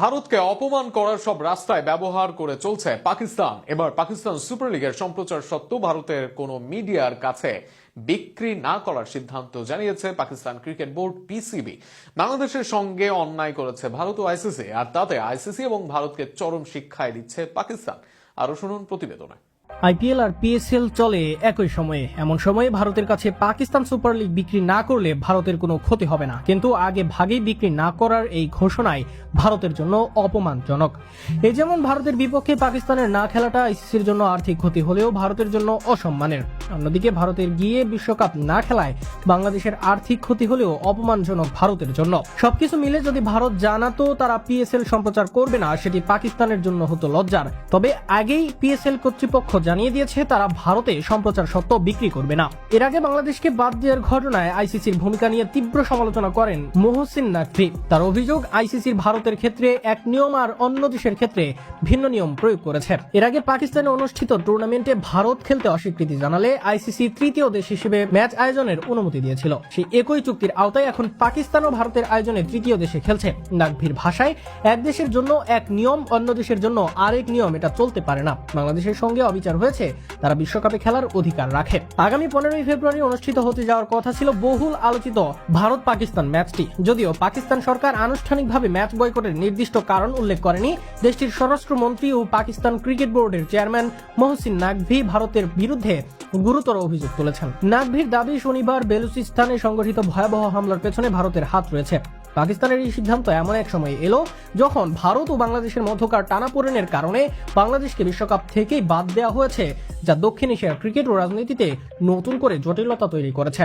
ভারতকে অপমান করার সব রাস্তায় ব্যবহার করে চলছে পাকিস্তান। এবার পাকিস্তান সুপার লিগের সম্প্রচার সত্ত্বেও ভারতের কোন মিডিয়ার কাছে বিক্রি না করার সিদ্ধান্ত জানিয়েছে পাকিস্তান ক্রিকেট বোর্ড পিসিবি। বাংলাদেশের সঙ্গে অন্যায় করেছে ভারত ও আইসিসি, আর তাতে আইসিসি এবং ভারতকে চরম শিক্ষায় দিচ্ছে পাকিস্তান। আরও শুনুন প্রতিবেদনে। আইপিএল আর পিএসএল চলে একই সময়ে। এমন সময়ে ভারতের কাছে পাকিস্তান সুপার লিগ বিক্রি না করলে ভারতের কোনো ক্ষতি হবে না। কিন্তু আগে ভাগেই বিক্রি না করার এই ঘোষণায় ভারতের জন্য অপমানজনক। এ যেমন ভারতের বিপক্ষে পাকিস্তানের না খেলাটা আইসিসির জন্য আর্থিক ক্ষতি হলেও ভারতের জন্য অসম্মানের। অন্যদিকে ভারতের গিয়ে বিশ্বকাপ না খেলায় বাংলাদেশের আর্থিক ক্ষতি হলেও অপমানজনক ভারতের জন্য। সবকিছু মিলে যদি ভারত জানাতো তারা পিএসএল সম্প্রচার করবে না, সেটি পাকিস্তানের জন্য হতো লজ্জার। তবে আগেই পিএসএল কর্তৃপক্ষ জানিয়ে দিয়েছে তারা ভারতে সম্প্রচার সত্ত্ব বিক্রি করবে না। এর আগে বাংলাদেশকে বাদ দেওয়ার ঘটনায় আইসিসির ভূমিকা নিয়ে তীব্র সমালোচনা করেন মোহসিন নাকভি। তার অভিযোগ আইসিসির ভারতের ক্ষেত্রে এক নিয়ম আর অন্য দেশের ক্ষেত্রে ভিন্ন নিয়ম প্রয়োগ করেছে। এর আগে পাকিস্তানে অনুষ্ঠিত টুর্নামেন্টে ভারত খেলতে অস্বীকৃতি জানালে আইসিসি তৃতীয় দেশ হিসেবে ম্যাচ আয়োজনের অনুমতি দিয়েছিল। সেই একই চুক্তির আওতায় এখন পাকিস্তান ও ভারতের আয়োজনে তৃতীয় দেশে খেলছে। নাকভির ভাষায়, এক দেশের জন্য এক নিয়ম, অন্য দেশের জন্য আরেক নিয়ম, এটা চলতে পারে না। বাংলাদেশের সঙ্গে অবিচার হয়েছে, তারা বিশ্বকাপে খেলার অধিকার রাখে। আগামী পনেরোই ফেব্রুয়ারি অনুষ্ঠিত হতে যাওয়ার কথা ছিল বহুল আলোচিত ভারত পাকিস্তান ম্যাচটি। যদিও পাকিস্তান সরকার আনুষ্ঠানিকভাবে ম্যাচ বয়কটের নির্দিষ্ট কারণ উল্লেখ করেনি, দেশটির স্বরাষ্ট্রমন্ত্রী ও পাকিস্তান ক্রিকেট বোর্ডের চেয়ারম্যান মহসিন নাকভি ভারতের বিরুদ্ধে গুরুতর অভিযোগ তুলেছেন। নাকভির দাবি, শনিবার বেলুচিস্তানে সংগঠিত ভয়াবহ হামলার পেছনে ভারতের হাত রয়েছে। পাকিস্তানের এই সিদ্ধান্ত এমন এক সময় এলো, যখন ভারত ও বাংলাদেশের মধ্যকার টানাপোড়েনের কারণে বাংলাদেশকে বিশ্বকাপ থেকেই বাদ দেওয়া হয়েছে, যা দক্ষিণ এশিয়ার ক্রিকেট ও রাজনীতিতে নতুন করে জটিলতা তৈরি করেছে।